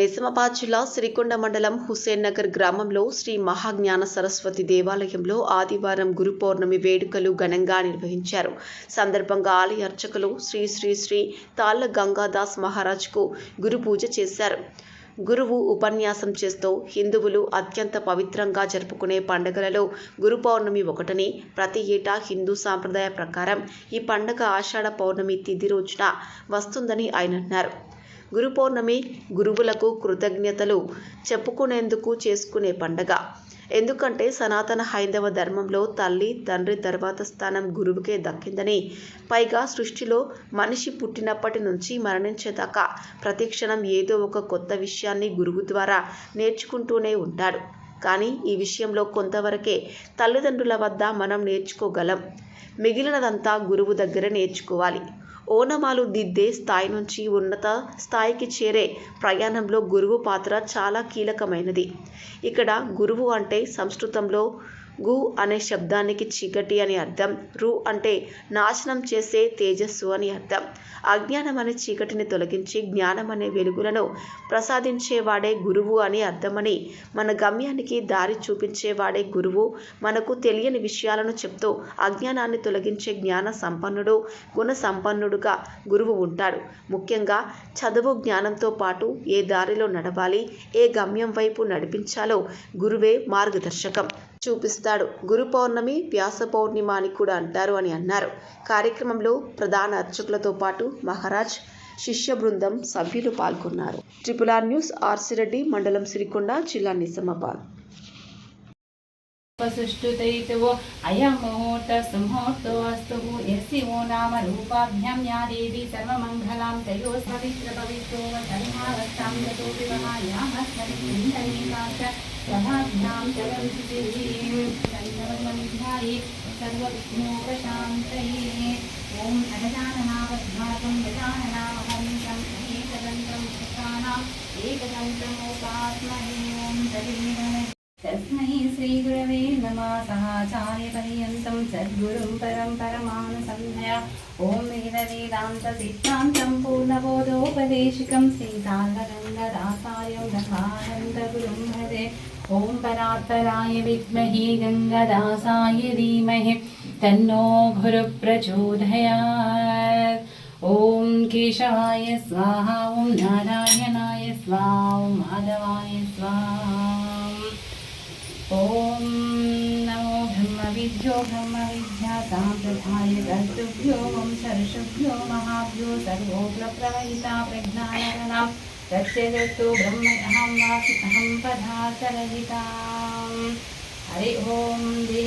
నిజామాబాద్ జిల్లా సిరికొండ మండలం హుసేన్ నగర్ గ్రామంలో శ్రీ మహాజ్ఞాన సరస్వతి దేవాలయంలో ఆదివారం గురు పౌర్ణమి వేడుకలు ఘనంగా నిర్వహించారు. సందర్భంగా ఆలయ అర్చకులు శ్రీ శ్రీ శ్రీ తాళ్ళ గంగాదాస్ మహారాజ్కు గురు పూజ చేశారు. గురువు ఉపన్యాసం చేస్తూ హిందువులు అత్యంత పవిత్రంగా జరుపుకునే పండుగలలో గురు పౌర్ణమి ఒకటని ప్రతి ఏటా హిందూ సాంప్రదాయ ప్రకారం ఈ పండుగ ఆషాఢ పౌర్ణమి తిథి రోజున వస్తుందని ఆయన అన్నారు. గురు పౌర్ణమి గురువులకు కృతజ్ఞతలు చెప్పుకునేందుకు చేసుకునే పండగ. ఎందుకంటే సనాతన హైందవ ధర్మంలో తల్లి తండ్రి తర్వాత స్థానం గురువుకే దక్కిందని పైగా సృష్టిలో మనిషి పుట్టినప్పటి నుంచి మరణించేదాకా ప్రతిక్షణం ఏదో ఒక కొత్త విషయాన్ని గురువు ద్వారా నేర్చుకుంటూనే ఉంటాడు. కానీ ఈ విషయంలో కొంతవరకే తల్లిదండ్రుల వద్ద మనం నేర్చుకోగలం. మిగిలినదంతా గురువు దగ్గర నేర్చుకోవాలి. ఓనమాలు దిద్దే స్థాయి నుంచి ఉన్నత స్థాయికి చేరే ప్రయాణంలో గురువు పాత్ర చాలా కీలకమైనది. ఇక్కడ గురువు అంటే సంస్కృతంలో గు అనే శబ్దానికి చీకటి అని అర్థం. రు అంటే నాశనం చేసే తేజస్సు అని అర్థం. అజ్ఞానం అనే చీకటిని తొలగించి జ్ఞానం అనే వెలుగులను ప్రసాదించేవాడే గురువు అని అర్థమని మన గమ్యానికి దారి చూపించేవాడే గురువు మనకు తెలియని విషయాలను చెప్తూ అజ్ఞానాన్ని తొలగించే జ్ఞాన సంపన్నుడు గుణ సంపన్నుడుగా గురువు ఉంటాడు. ముఖ్యంగా చదువు జ్ఞానంతో పాటు ఏ దారిలో నడవాలి ఏ గమ్యం వైపు నడిపించాలో గురువే మార్గదర్శకం. చూపిస్తాడు. గురు పౌర్ణమి వ్యాస పౌర్ణిమ అని కూడా అంటారు అని అన్నారు. కార్యక్రమంలో ప్రధాన అర్చకులతో పాటు మహారాజ్ శిష్య బృందం సభ్యులు పాల్గొన్నారు. Triple R news RC Reddy మండలం సిరికొండ జిల్లా నిజామాబాద్. सुष्टुतैतवो अयं मुहूर्तस्मुहूर्तोऽस्तु यस्य वो नाम रूपाभ्यां या देवी सर्वमङ्गलां तयो पवित्रपवित्रो धर्मावस्थां गतोऽपि महायामस्मरिचिन्तनीकाच प्रभाभ्यां चरन्तिध्यायि सर्वविघ्नोपशान्तये ॐ अनजाननावद्भागं गजाननामहं एकदन्तं सुखानाम् एकदन्तमुपास्महे ॐ तदेव तस्मै श्रीगुरवे नमः सहाचार्यपर्यन्तं सद्गुरुं परं परमानसंध्या। ॐ वेदवेदान्तसिद्धान्तं पूर्णबोधोपदेशिकं श्रीतालगङ्गदासार्यं धर्मानन्दगुरुं भजे ॐ परात्पराय विद्महे गङ्गदासाय धीमहि, तन्नो गुरुप्रचोदयात्। ॐ केशवाय स्वाहा, ॐ नारायणाय स्वाहा, ॐ माधवाय स्वाहा। नमो विद्योघर्मविद्यातान्तर्धायतस्तुभ्यो महाभ्यो सर्वोग्रप्रवहिता प्रज्ञानगणां तस्यदत्तो ब्रह्म वासि अहं पदार्थरहिता हरि ओं दे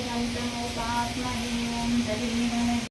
एकदन्तं सुखानाम् एकदन्तमुपास्महे ॐ तदेव